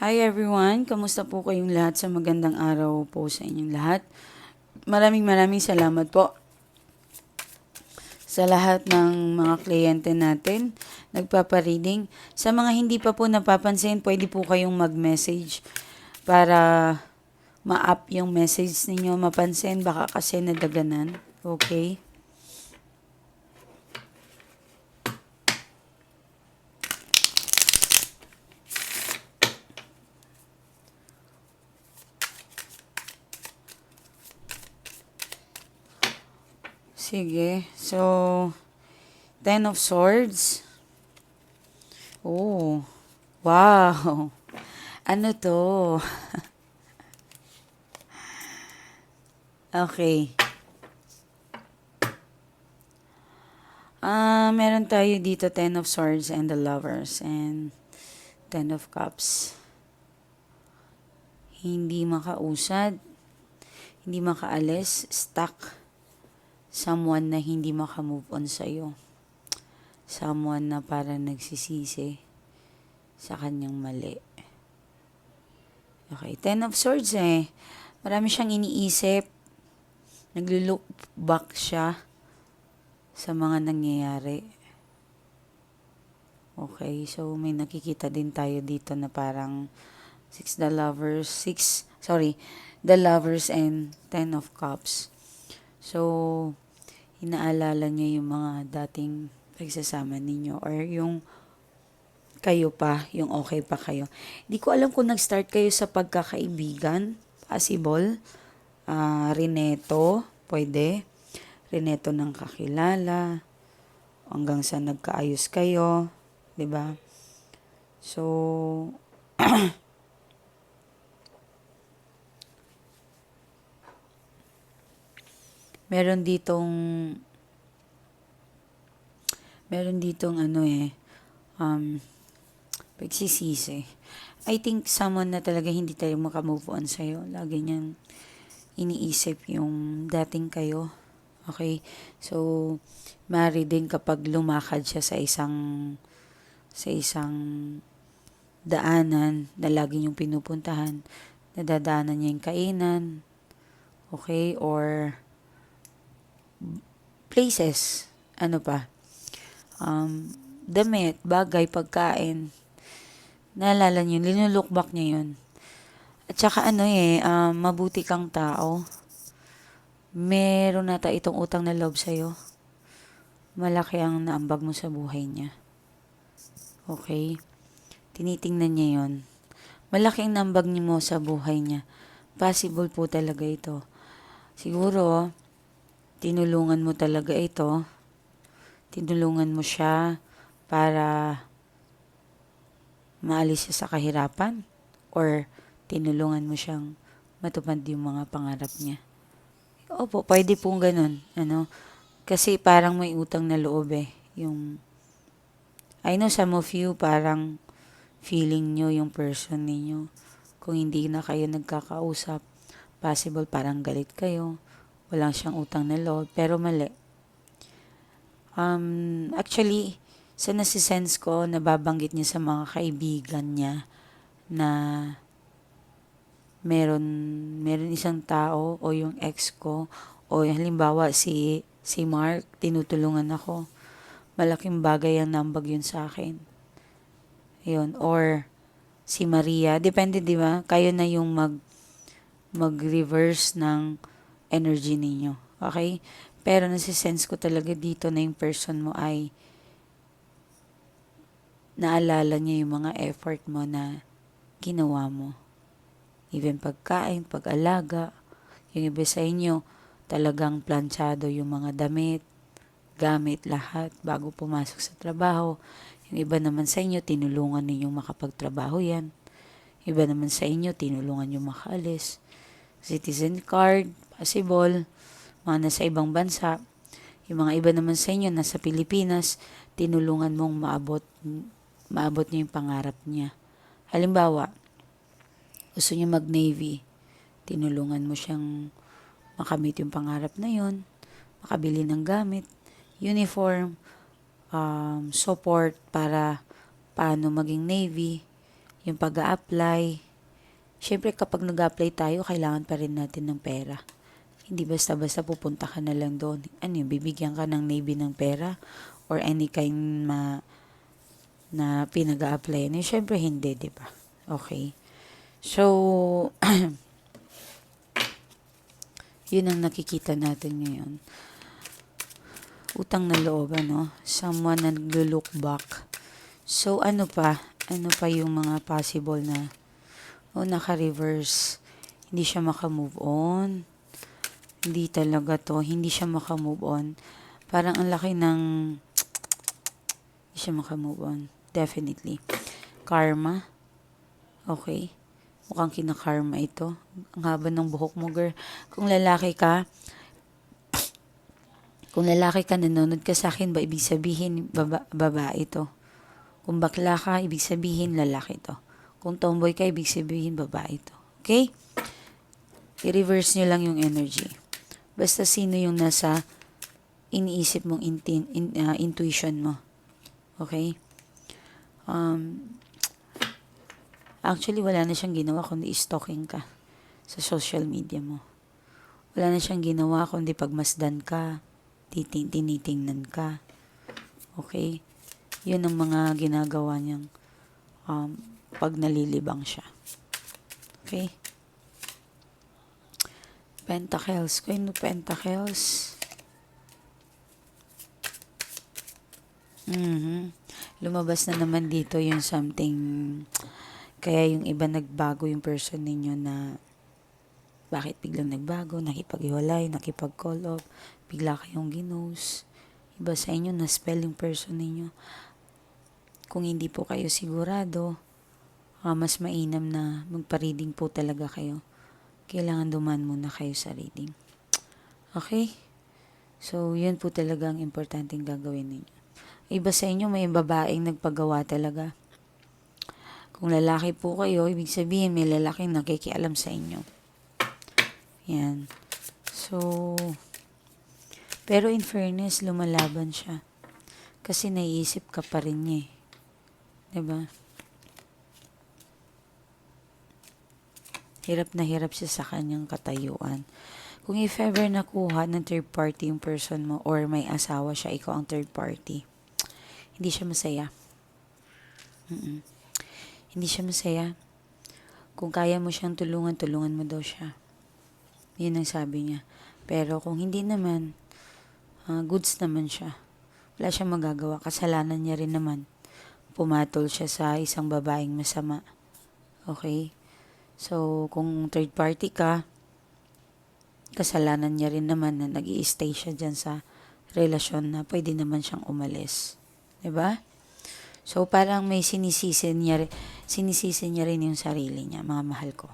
Hi everyone, kamusta po kayong lahat sa magandang araw po sa inyong lahat. Maraming maraming salamat po sa lahat ng mga kliyente natin nagpapareading. Sa mga hindi pa po napapansin, pwede po kayong mag-message para ma-up yung message ninyo, mapansin, baka kasi nadaganan. Okay? Sige. So, Ten of Swords. Oh. Wow. Ano to? okay. Ah, meron tayo dito Ten of Swords and the Lovers and Ten of Cups. Hindi makausad, hindi makaalis, stuck someone na hindi makamove on sa'yo. Someone na para nagsisisi sa kanyang mali. Okay, Ten of Swords eh. Marami siyang iniisip. Naglo-look back siya sa mga nangyayari. Okay, so may nakikita din tayo dito na parang six the lovers, six, sorry, the lovers and ten of cups. So, inaalala niya yung mga dating pagsasama ninyo or yung kayo pa, yung okay pa kayo. Hindi ko alam kung nag-start kayo sa pagkakaibigan. Possible. Uh, Rineto, pwede. Rineto ng kakilala. Hanggang sa nagkaayos kayo. 'di ba So, meron ditong meron ditong ano eh um pagsisisi. I think someone na talaga hindi tayo makamove on sa'yo. Lagi niyang iniisip yung dating kayo. Okay? So, marry din kapag lumakad siya sa isang sa isang daanan na lagi niyong pinupuntahan. Nadadaanan niya yung kainan. Okay? Or places. Ano pa? Um, damit, bagay, pagkain. Naalala niyo, linulook back niya yun. At saka ano eh, um, mabuti kang tao. Meron nata itong utang na loob sa'yo. Malaki ang naambag mo sa buhay niya. Okay? Tinitingnan niya yon. Malaki ang naambag niyo mo sa buhay niya. Possible po talaga ito. Siguro, tinulungan mo talaga ito. Tinulungan mo siya para maalis siya sa kahirapan or tinulungan mo siyang matupad yung mga pangarap niya. Opo, pwede pong ganun. Ano? Kasi parang may utang na loob eh. Yung, I know some of you parang feeling nyo yung person ninyo. Kung hindi na kayo nagkakausap, possible parang galit kayo wala siyang utang na loob, pero mali. Um, actually, sa nasisense ko, nababanggit niya sa mga kaibigan niya na meron, meron isang tao o yung ex ko o halimbawa si, si Mark, tinutulungan ako. Malaking bagay ang nambag yun sa akin. Yun. Or si Maria. Depende, di ba? Kayo na yung mag mag-reverse ng energy ninyo. Okay? Pero nasisense ko talaga dito na yung person mo ay naalala niya yung mga effort mo na ginawa mo. Even pagkain, pag-alaga, yung iba sa inyo, talagang planchado yung mga damit, gamit lahat bago pumasok sa trabaho. Yung iba naman sa inyo, tinulungan ninyong makapagtrabaho yan. Iba naman sa inyo, tinulungan yung makaalis. Citizen card, possible, mga nasa ibang bansa, yung mga iba naman sa inyo nasa Pilipinas, tinulungan mong maabot, maabot niyo yung pangarap niya. Halimbawa, gusto niya mag-Navy, tinulungan mo siyang makamit yung pangarap na yon, makabili ng gamit, uniform, um, support para paano maging Navy, yung pag apply Siyempre, kapag nag apply tayo, kailangan pa rin natin ng pera. Hindi basta-basta pupunta ka na lang doon. Ano yun, bibigyan ka ng Navy ng pera? Or any kind ma, na pinag apply na Siyempre, hindi, di ba? Okay. So, yun ang nakikita natin ngayon. Utang na loob, ano? Someone na naglo-look back. So, ano pa? Ano pa yung mga possible na o naka-reverse. Hindi siya maka-move on. Hindi talaga to. Hindi siya maka-move on. Parang ang laki ng... Hindi siya maka-move on. Definitely. Karma. Okay. Mukhang kinakarma ito. Ang haba ng buhok mo, girl. Kung lalaki ka, kung lalaki ka, nanonood ka sa akin, ba ibig sabihin, baba, babae ito. Kung bakla ka, ibig sabihin, lalaki to. Kung tomboy ka, ibig sabihin babae to. Okay? I-reverse nyo lang yung energy. Basta sino yung nasa iniisip mong intin, in, uh, intuition mo. Okay? Um, actually, wala na siyang ginawa kundi stalking ka sa social media mo. Wala na siyang ginawa kundi pagmasdan ka, titing, tinitingnan ka. Okay? Yun ang mga ginagawa niyang um, pag nalilibang siya. Okay? Pentacles. Queen of Pentacles. Mhm. Lumabas na naman dito yung something kaya yung iba nagbago yung person ninyo na bakit biglang nagbago, nakipag-iwalay, nakipag-call off, bigla kayong ginos. Iba sa inyo na spelling person ninyo. Kung hindi po kayo sigurado, uh, mas mainam na magpa-reading po talaga kayo. Kailangan duman muna kayo sa reading. Okay? So, yun po talaga ang importanteng gagawin ninyo. Iba sa inyo, may babaeng nagpagawa talaga. Kung lalaki po kayo, ibig sabihin may lalaking nakikialam sa inyo. Yan. So, pero in fairness, lumalaban siya. Kasi naiisip ka pa rin niya eh. 'Di ba? Hirap na hirap siya sa kanyang katayuan. Kung if ever nakuha ng third party yung person mo or may asawa siya, ikaw ang third party, hindi siya masaya. Mm-mm. Hindi siya masaya. Kung kaya mo siyang tulungan, tulungan mo daw siya. Yun ang sabi niya. Pero kung hindi naman, uh, goods naman siya. Wala siyang magagawa. Kasalanan niya rin naman. Pumatol siya sa isang babaeng masama. Okay? So, kung third party ka, kasalanan niya rin naman na nag stay siya dyan sa relasyon na pwede naman siyang umalis. ba? Diba? So, parang may sinisisi niya, sinisisi niya rin yung sarili niya, mga mahal ko.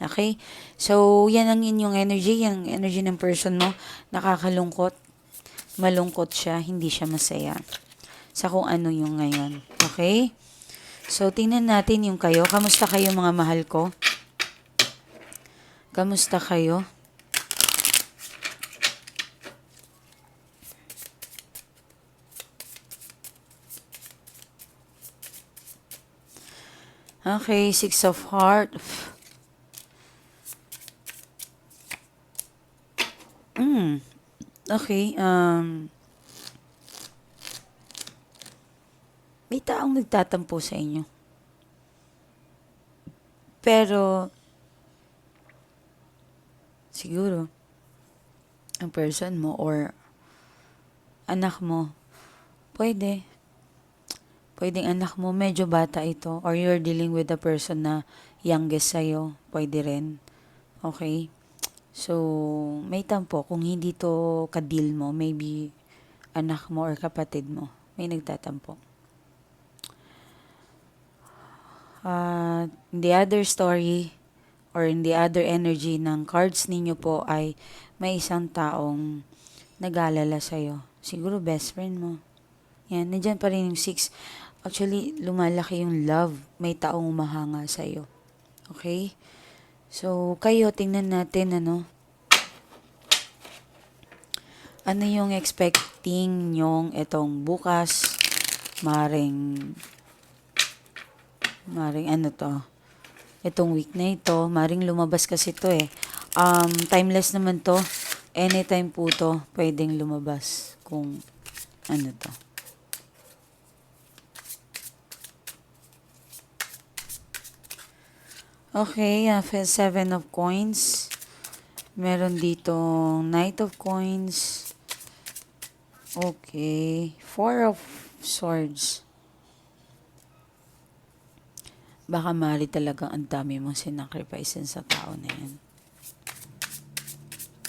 Okay? So, yan ang inyong energy, yung energy ng person mo, nakakalungkot, malungkot siya, hindi siya masaya sa kung ano yung ngayon. Okay? So, tingnan natin yung kayo. Kamusta kayo mga mahal ko? Kamusta kayo? Okay, Six of Heart. Mm. Okay, um... May taong nagtatampo sa inyo. Pero, siguro, ang person mo or anak mo, pwede. Pwedeng anak mo, medyo bata ito. Or you're dealing with a person na youngest sa'yo. Pwede rin. Okay? So, may tampo. Kung hindi to kadil mo, maybe anak mo or kapatid mo, may nagtatampo. Uh, the other story, or in the other energy ng cards ninyo po ay may isang taong nag-alala sa'yo. Siguro best friend mo. Yan, nandyan pa rin yung six. Actually, lumalaki yung love. May taong umahanga sa'yo. Okay? So, kayo, tingnan natin, ano? Ano yung expecting nyong itong bukas? Maring Maring ano to. Itong week na ito, maring lumabas kasi to eh. Um, timeless naman to. Anytime po to, pwedeng lumabas kung ano to. Okay, uh, seven of coins. Meron dito knight of coins. Okay, four of swords. Baka mali talaga ang dami mong sinacrifice sa tao na yan.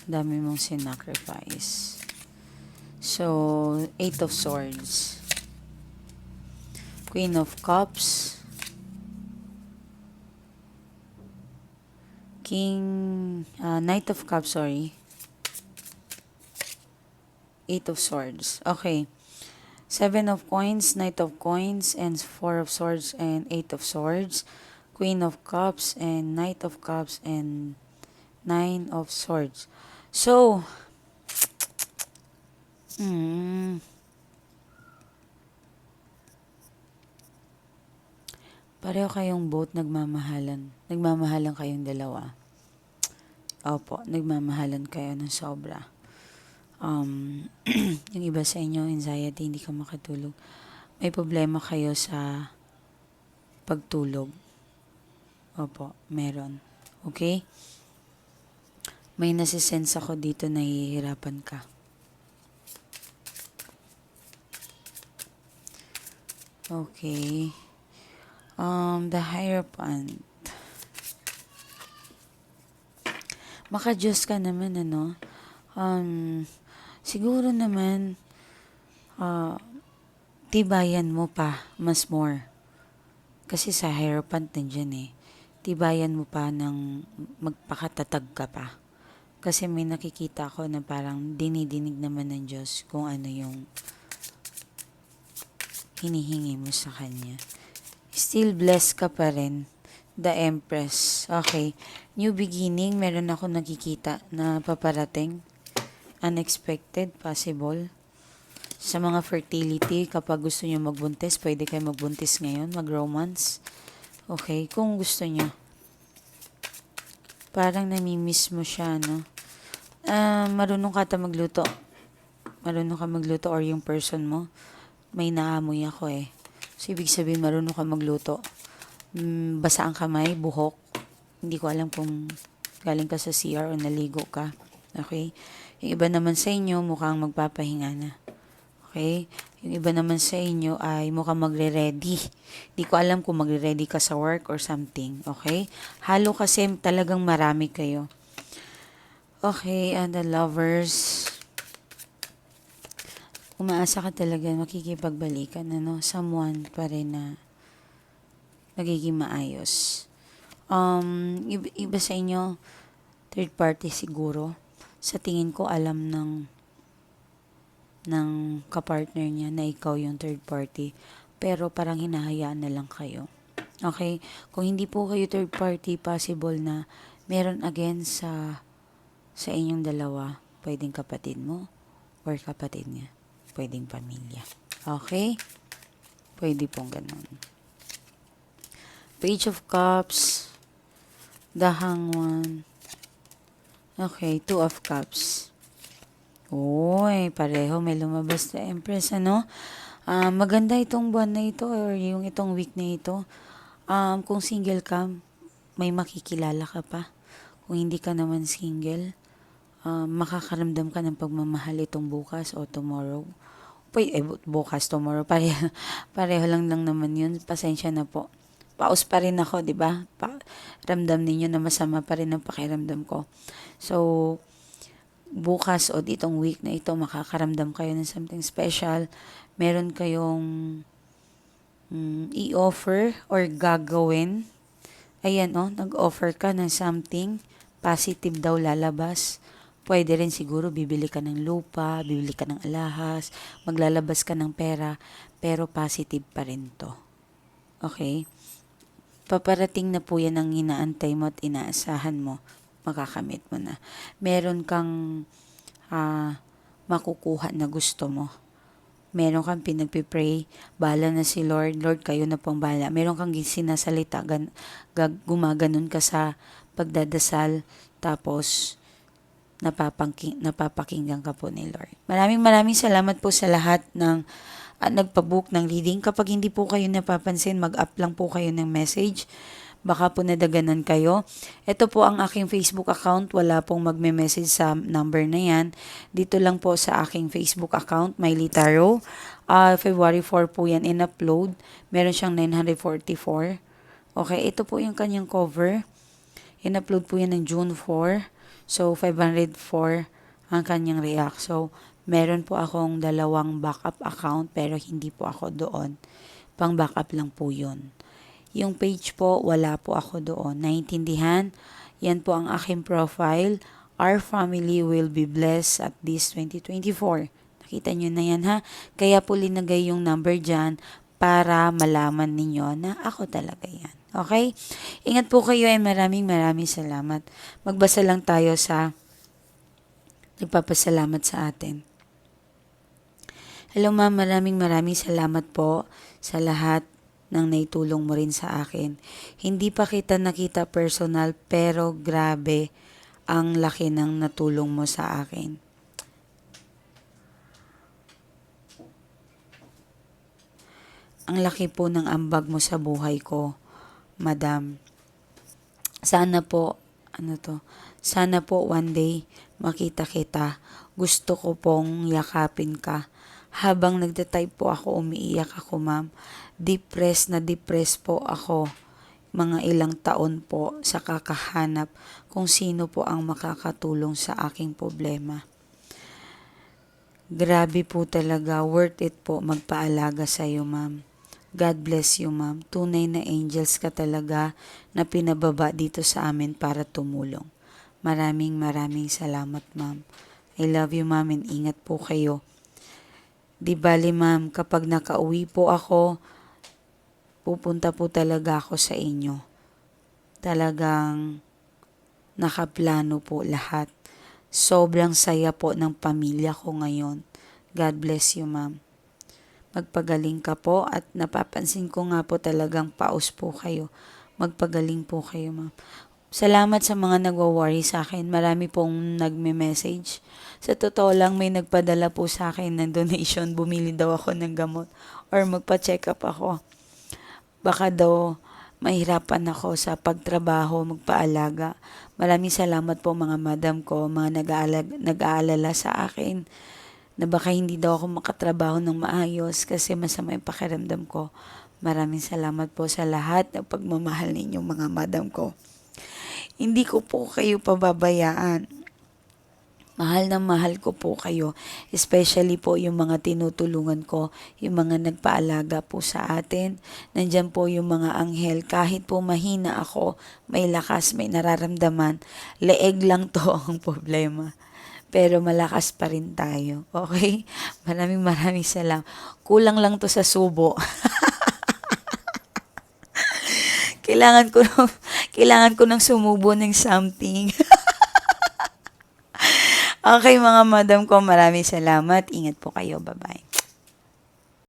Dami mong sinacrifice. So, eight of swords. Queen of cups. King, uh, Knight of Cups, sorry. Eight of Swords. Okay. Seven of Coins, Knight of Coins, and Four of Swords, and Eight of Swords. Queen of Cups, and Knight of Cups, and Nine of Swords. So, hmm, pareho kayong both nagmamahalan. Nagmamahalan kayong dalawa. Opo, nagmamahalan kayo ng sobra. Um, yung iba sa inyo, anxiety, hindi ka makatulog. May problema kayo sa pagtulog. Opo, meron. Okay? May nasisense ako dito na hihirapan ka. Okay. Um, the Hierophant. Maka-Diyos ka naman, ano? Um, siguro naman, uh, tibayan mo pa, mas more. Kasi sa Hierophant nandiyan eh. Tibayan mo pa ng magpakatatag ka pa. Kasi may nakikita ko na parang dinidinig naman ng Diyos kung ano yung hinihingi mo sa Kanya. Still blessed ka pa rin. The Empress. Okay. New beginning. Meron ako nakikita na paparating. Unexpected. Possible. Sa mga fertility, kapag gusto nyo magbuntis, pwede kayo magbuntis ngayon, mag-romance. Okay. Kung gusto nyo. Parang namimiss mo siya, no? Ah, marunong ka ta magluto. Marunong ka magluto or yung person mo. May naamoy ako eh. So, ibig sabihin, marunong ka magluto. Mm, basa ang kamay, buhok. Hindi ko alam kung galing ka sa CR o naligo ka. Okay? Yung iba naman sa inyo, mukhang magpapahinga na. Okay? Yung iba naman sa inyo ay mukhang magre-ready. Hindi ko alam kung magre-ready ka sa work or something. Okay? Halo kasi talagang marami kayo. Okay, and the lovers umaasa ka talaga makikipagbalikan ano someone pa rin na nagiging maayos um iba sa inyo third party siguro sa tingin ko alam ng ng kapartner niya na ikaw yung third party pero parang hinahayaan na lang kayo okay kung hindi po kayo third party possible na meron again sa sa inyong dalawa pwedeng kapatid mo or kapatid niya pwedeng pamilya. Okay? Pwede pong ganun. Page of Cups. The Hangman. Okay, Two of Cups. Uy, pareho may lumabas na Empress, ano? Uh, maganda itong buwan na ito or yung itong week na ito. Um, kung single ka, may makikilala ka pa. Kung hindi ka naman single, uh, makakaramdam ka ng pagmamahal itong bukas o tomorrow. Pwede, eh, bukas, tomorrow. Pareho, pareho lang lang naman yun. Pasensya na po. Paus pa rin ako, di ba? Pa, ramdam ninyo na masama pa rin ang pakiramdam ko. So, bukas o ditong week na ito, makakaramdam kayo ng something special. Meron kayong mm, i-offer or gagawin. Ayan, oh, nag-offer ka ng something positive daw lalabas. Pwede rin siguro bibili ka ng lupa, bibili ka ng alahas, maglalabas ka ng pera, pero positive pa rin to. Okay? Paparating na po yan ang inaantay mo at inaasahan mo, makakamit mo na. Meron kang uh, makukuha na gusto mo. meron kang pinagpipray, bala na si Lord, Lord kayo na pong bala. Meron kang sinasalita, gan, gag, gumaganon ka sa pagdadasal, tapos napapangking, napapakinggan ka po ni Lord. Maraming maraming salamat po sa lahat ng at nagpabook ng reading. Kapag hindi po kayo napapansin, mag-up lang po kayo ng message. Baka po nadaganan kayo. Ito po ang aking Facebook account. Wala pong magme-message sa number na yan. Dito lang po sa aking Facebook account, Miley Taro. Uh, February 4 po yan in-upload. Meron siyang 944. Okay, ito po yung kanyang cover. In-upload po yan ng June 4. So, 504 ang kanyang react. So, meron po akong dalawang backup account pero hindi po ako doon. Pang backup lang po yun. Yung page po, wala po ako doon. Naintindihan? Yan po ang aking profile. Our family will be blessed at this 2024. Nakita nyo na yan ha? Kaya po linagay yung number dyan para malaman ninyo na ako talaga yan. Okay? Ingat po kayo and maraming maraming salamat. Magbasa lang tayo sa nagpapasalamat sa atin. Hello ma'am, maraming maraming salamat po sa lahat ng naitulong mo rin sa akin. Hindi pa kita nakita personal pero grabe ang laki ng natulong mo sa akin. Ang laki po ng ambag mo sa buhay ko, madam. Sana po, ano to, sana po one day makita kita. Gusto ko pong yakapin ka. Habang nagtatype po ako, umiiyak ako, ma'am. Depressed na depressed po ako. Mga ilang taon po sa kakahanap kung sino po ang makakatulong sa aking problema. Grabe po talaga, worth it po magpaalaga sa iyo, ma'am. God bless you, ma'am. Tunay na angels ka talaga na pinababa dito sa amin para tumulong. Maraming maraming salamat, ma'am. I love you, ma'am, and ingat po kayo. Di bali, ma'am, kapag nakauwi po ako, pupunta po talaga ako sa inyo. Talagang nakaplano po lahat. Sobrang saya po ng pamilya ko ngayon. God bless you, ma'am. Magpagaling ka po at napapansin ko nga po talagang paus po kayo. Magpagaling po kayo, ma'am. Salamat sa mga nagwa-worry sa akin. Marami pong nagme-message. Sa totoo lang, may nagpadala po sa akin ng donation. Bumili daw ako ng gamot or magpa-check up ako. Baka daw mahirapan ako sa pagtrabaho, magpaalaga. Maraming salamat po mga madam ko, mga nag-aalala, sa akin na baka hindi daw ako makatrabaho ng maayos kasi masama yung pakiramdam ko. Maraming salamat po sa lahat ng pagmamahal ninyong mga madam ko. Hindi ko po kayo pababayaan. Mahal na mahal ko po kayo, especially po yung mga tinutulungan ko, yung mga nagpaalaga po sa atin. Nandyan po yung mga anghel, kahit po mahina ako, may lakas, may nararamdaman, leeg lang to ang problema. Pero malakas pa rin tayo, okay? Maraming maraming salam. Kulang lang to sa subo. kailangan ko kailangan ko ng sumubo ng something. okay mga madam ko, maraming salamat. Ingat po kayo. Bye-bye.